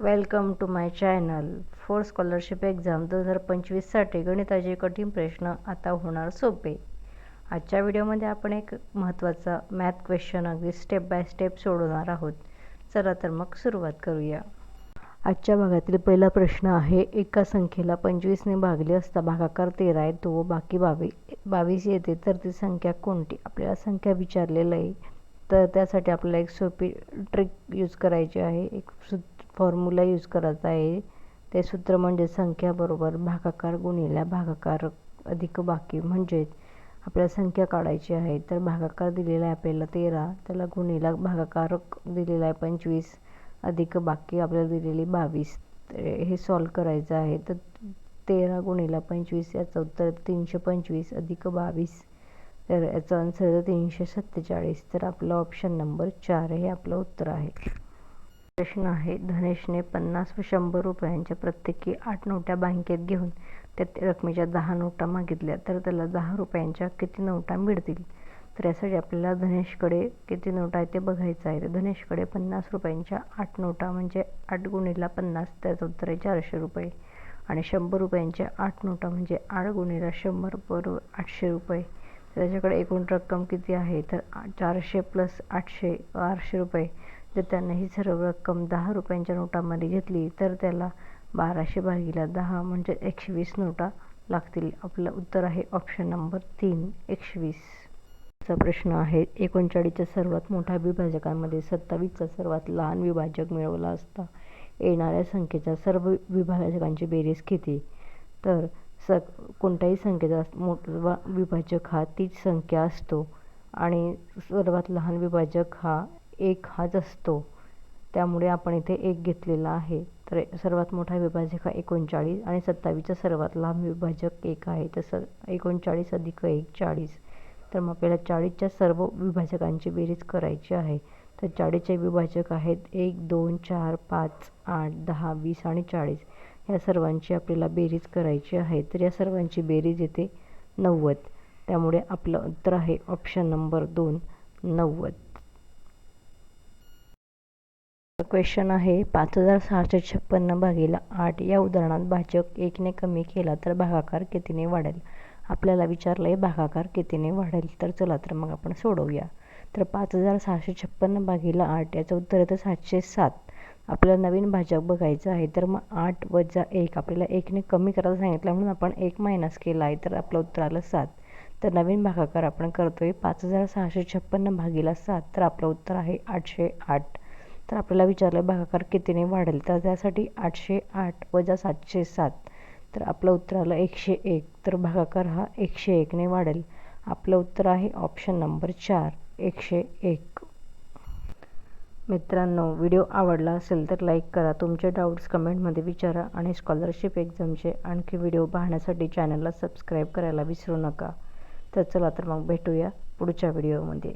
Welcome to my channel for scholarship exam दोन हजार पंचवीससाठी गणिताचे कठीण प्रश्न आता होणार सोपे. आजच्या व्हिडिओमध्ये आपण एक महत्त्वाचा मॅथ क्वेश्चन अगदी स्टेप बाय स्टेप सोडवणार आहोत. चला तर मग सुरुवात करूया. आजच्या भागातील पहिला प्रश्न आहे एका संख्येला पंचवीसने भागले असता भागाकार तेरा आहे तो बाकी बावी बावीस येते तर ती संख्या कोणती? आपल्याला संख्या विचारलेलं आहे. तर त्यासाठी आपल्याला एक सोपी ट्रिक यूज करायची आहे. एक सु फॉर्म्युला यूज करायचा आहे. ते सूत्र म्हणजे संख्याबरोबर भागाकार गुणिला भागाकार अधिक बाकी म्हणजेच आपल्याला संख्या काढायची आहे. तर भागाकार दिलेला आहे आपल्याला तेरा त्याला गुणिला भागाकारक दिलेला आहे पंचवीस अधिक बाकी आपल्याला दिलेली बावीस. हे सॉल्व करायचं आहे. तर तेरा गुणिला पंचवीस याचं उत्तर तीनशे पंचवीस अधिक बावीस. तर याचं आन्सर तीनशे सत्तेचाळीस. तर आपलं ऑप्शन नंबर चार हे आपलं उत्तर आहे. प्रश्न आहे. धनेशने पन्नास व शंभर रुपयांच्या प्रत्येकी आठ नोटा बँकेत घेऊन त्या रकमेच्या दहा नोटा मागितल्या तर त्याला दहा रुपयांच्या किती नोटा मिळतील? तर यासाठी आपल्याला धनेशकडे किती नोटा आहे ते बघायचं आहे. तर धनेशकडे पन्नास रुपयांच्या आठ नोटा म्हणजे आठ गुणिला पन्नास त्याचं उत्तर आहे चारशे रुपये. आणि शंभर रुपयांच्या आठ नोटा म्हणजे आठ गुणिला शंभर बरोबर आठशे रुपये. त्याच्याकडे एकूण रक्कम किती आहे? तर चारशे प्लस आठशे आठशे रुपये. जर त्यानं ही सर्व रक्कम दहा रुपयांच्या नोटामध्ये घेतली तर त्याला बाराशे भागीला दहा म्हणजे एकशे वीस नोटा लागतील. आपलं उत्तर आहे ऑप्शन नंबर तीन एकशे वीसचा प्रश्न आहे एकोणचाळीसच्या सर्वात मोठ्या विभाजकांमध्ये सत्तावीसचा सर्वात लहान विभाजक मिळवला असता. येणाऱ्या संख्येच्या सर्व विभाजकांची बेरीज किती? तर स कोणत्याही संख्येचा मोठा विभाजक हा तीच संख्या असतो. आणि सर्वात लहान विभाजक हा एक हाच असतो. त्यामुळे आपण इथे एक घेतलेला आहे. तर सर्वात मोठा विभाजक हा एकोणचाळीस आणि सत्तावीसचा सर्वात लहान विभाजक एक आहे. तसं एकोणचाळीस अधिक एक चाळीस. तर मग आपल्याला चाळीसच्या सर्व विभाजकांची बेरीज करायची आहे. तर चाळीसचे विभाजक आहेत एक दोन चार पाच आठ दहा वीस आणि चाळीस. या सर्वांची आपल्याला बेरीज करायची आहे. तर या सर्वांची बेरीज येते नव्वद. त्यामुळे आपलं उत्तर आहे ऑप्शन नंबर दोन नव्वद. क्वेश्चन आहे पाच हजार सहाशे छप्पन्न भागीला आठ. या उदाहरणात भाजक एकने कमी केला तर भागाकार कितीने वाढेल? आपल्याला विचारलं आहे भागाकार कितीने वाढेल? तर चला तर मग आपण सोडवूया. तर पाच हजार सहाशे छप्पन्न भागीला आठ याचं उत्तर येतं सातशे सात. आपल्याला नवीन भाजक बघायचं आहे तर मग आठ वजा एक. आपल्याला एकने कमी करायला सांगितलं म्हणून आपण एक मायनस केला आहे तर आपलं उत्तर आलं सात. तर नवीन भागाकार आपण करतोय पाच हजार सहाशे छप्पन्न भागीला सात तर आपलं उत्तर आहे आठशे आठ. तर आपल्याला विचारलं भागाकार कितीने वाढेल. तर त्यासाठी आठशे आठ वजा सातशे सात. तर आपलं उत्तर आलं एकशे एक. तर भागाकार हा एकशे एकने वाढेल. आपलं उत्तर आहे ऑप्शन नंबर चार एकशे एक. मित्रांनो व्हिडिओ आवडला असेल तर लाईक करा. तुमचे डाऊट्स कमेंटमध्ये विचारा आणि स्कॉलरशिप एक्झामचे आणखी व्हिडिओ पाहण्यासाठी चॅनलला सबस्क्राईब करायला विसरू नका. तर चला तर मग भेटूया पुढच्या व्हिडिओमध्ये.